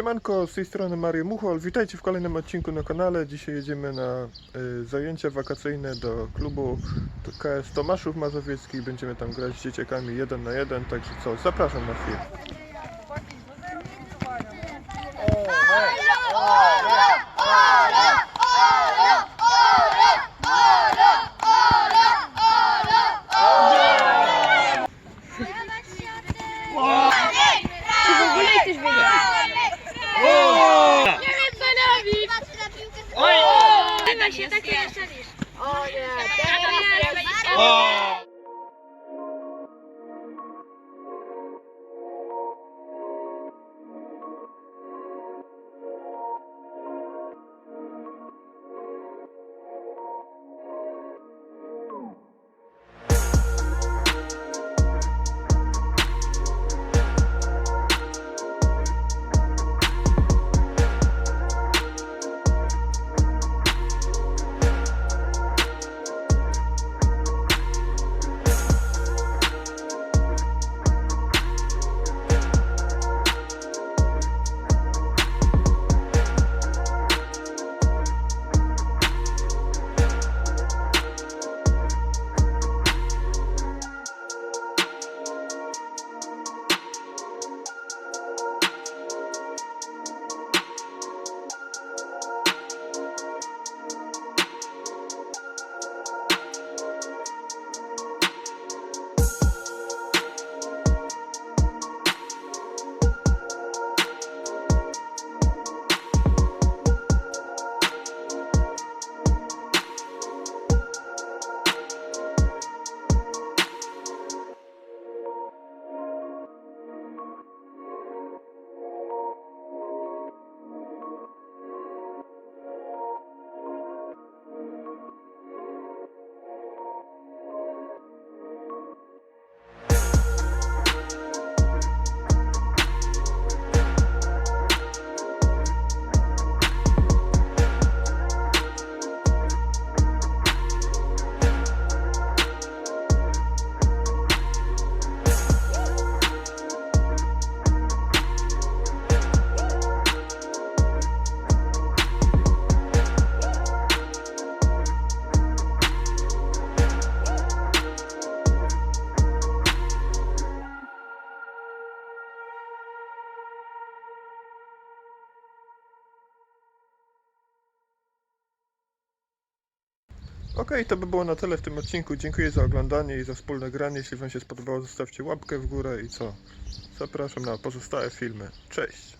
Siemanko, z tej strony Mario Muchol. Witajcie w kolejnym odcinku na kanale. Dzisiaj jedziemy na y, zajęcia wakacyjne do klubu KS Tomaszów Mazowieckich. Będziemy tam grać z dzieciakami jeden na jeden, także co, zapraszam na film. Chyba się takie. O nie, teraz jest... Okej, to by było na tyle w tym odcinku. Dziękuję za oglądanie i za wspólne granie. Jeśli Wam się spodobało, zostawcie łapkę w górę i co? Zapraszam na pozostałe filmy. Cześć!